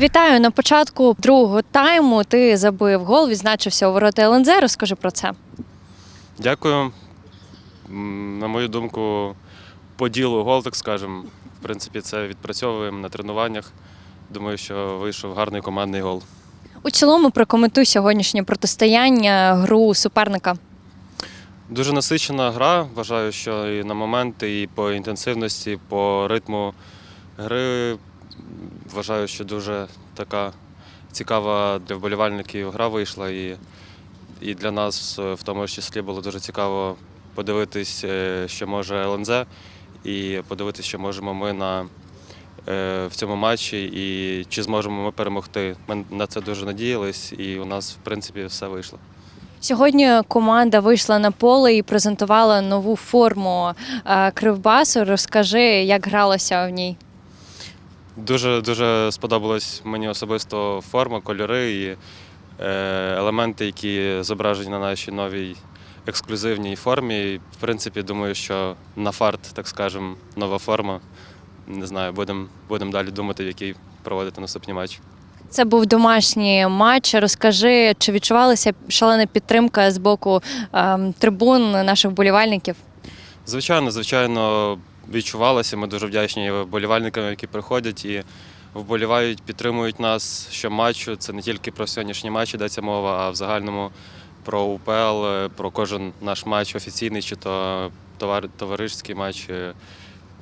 Вітаю на початку другого тайму. Ти забив гол, відзначився у ворота ЛНЗ. Розкажи про це. Дякую. На мою думку, по ділу гол, так скажемо. В принципі, це відпрацьовуємо на тренуваннях. Думаю, що вийшов гарний командний гол. У цілому прокоментуй сьогоднішнє протистояння, гру суперника. Дуже насичена гра. Вважаю, що і на моменти, і по інтенсивності, по ритму гри. Вважаю, що дуже така цікава для вболівальників гра вийшла. І, і для нас е, в тому числі було дуже цікаво подивитись, е, що може ЛНЗ, і подивитись, що можемо ми на, е, в цьому матчі, і чи зможемо ми перемогти. Ми на це дуже надіялись, і у нас, в принципі, все вийшло. Сьогодні команда вийшла на поле і презентувала нову форму кривбасу. Розкажи, як гралося в ній. Дуже дуже сподобалась мені особисто форма, кольори і е, елементи, які зображені на нашій новій ексклюзивній формі. І, в принципі, думаю, що на фарт, так скажемо, нова форма. Не знаю, будемо будем далі думати, в який проводити наступні матчі. Це був домашній матч. Розкажи, чи відчувалася шалена підтримка з боку ем, трибун наших вболівальників? Звичайно, звичайно, відчувалося. Ми дуже вдячні вболівальникам, які приходять і вболівають, підтримують нас щоматчу. Це не тільки про сьогоднішні матчі йдеться мова, а в загальному про УПЛ, про кожен наш матч офіційний чи то товар, товаришський матч.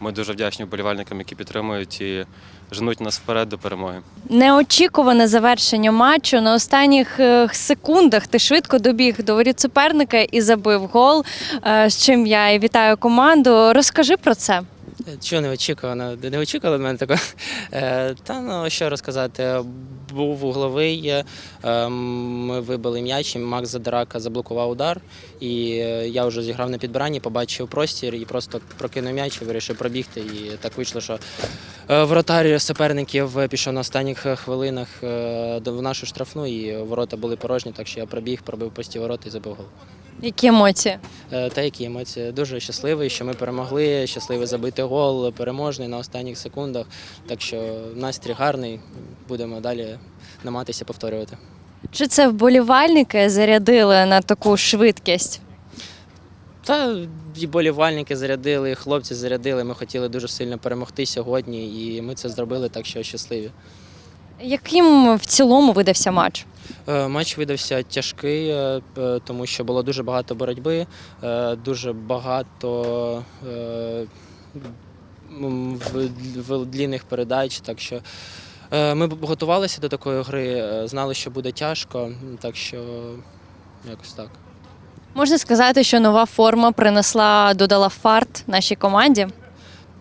Ми дуже вдячні вболівальникам, які підтримують і женуть нас вперед до перемоги. Неочікуване завершення матчу на останніх е, секундах. Ти швидко добіг до воріт суперника і забив гол. е, З чим я і вітаю команду. Розкажи про це. Чого не очікувано? Не очікували від мене такого. Е, Та ну що розказати, був угловий, е, ми вибили м'яч, і Макс Задирака заблокував удар. І е, я вже зіграв на підбиранні, побачив простір і просто прокинув м'яч і вирішив пробігти. І так вийшло, що воротар суперників пішов на останніх хвилинах в нашу штрафну, і ворота були порожні, так що я пробіг, пробив пусті ворота і забив гол. Які емоції? Та які емоції? Дуже щасливий, що ми перемогли, щасливий забити гол, переможний на останніх секундах. Так що настрій гарний, будемо далі намагатися повторювати. Чи це вболівальники зарядили на таку швидкість? Та і болівальники зарядили, і хлопці зарядили. Ми хотіли дуже сильно перемогти сьогодні, і ми це зробили, так що щасливі. Яким в цілому видався матч? Е, Матч видався тяжкий, е, тому що було дуже багато боротьби, е, дуже багато в- длінних передач. Так що е, ми готувалися до такої гри, е, знали, що буде тяжко, так що якось так. Можна сказати, що нова форма принесла, додала фарт нашій команді.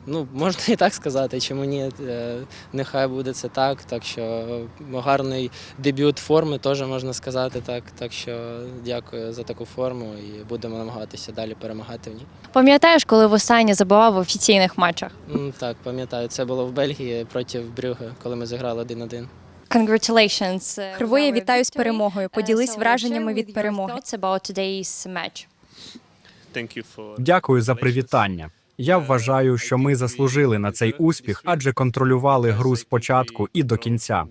Ну, можна і так сказати, чому ні, Е, нехай буде це так. Так що е, гарний дебют форми теж можна сказати так. Так що дякую за таку форму і будемо намагатися далі перемагати в ній. Пам'ятаєш, коли востаннє забивав в офіційних матчах? Так, пам'ятаю, це було в Бельгії проти Брюге, коли ми зіграли 1-1. Congratulations. Кривоє, вітаю з перемогою. Поділись враженнями від перемоги. about today's match. Дякую за привітання. Я вважаю, що ми заслужили на цей успіх, адже контролювали гру спочатку і до кінця.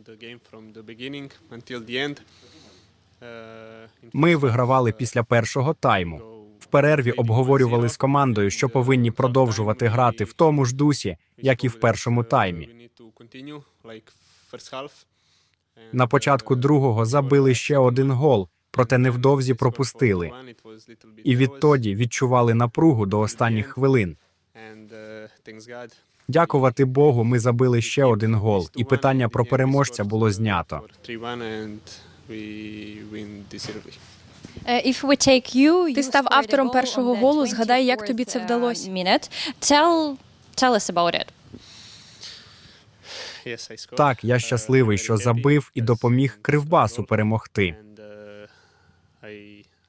Ми вигравали після першого тайму. В перерві обговорювали з командою, що повинні продовжувати грати в тому ж дусі, як і в першому таймі. На початку другого забили ще один гол, проте невдовзі пропустили. І відтоді відчували напругу до останніх хвилин. Дякувати Богу, ми забили ще один гол, і питання про переможця було знято. Uh, if we take you, Ти став автором першого голу. Згадай, як тобі це 24th, вдалося. uh, Tell, tell us about it. Так, я щасливий, що забив і допоміг Кривбасу перемогти.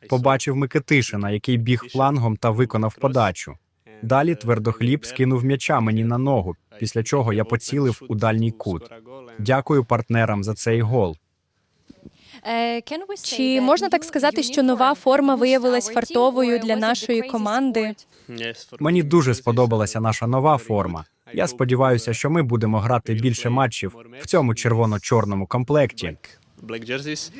Побачив Микитишина, який біг флангом та виконав подачу. Далі твердохліб скинув м'яча мені на ногу, після чого я поцілив у дальній кут. Дякую партнерам за цей гол. Чи можна так сказати, що нова форма виявилась фартовою для нашої команди? Мені дуже сподобалася наша нова форма. Я сподіваюся, що ми будемо грати більше матчів в цьому червоно-чорному комплекті. black jerseys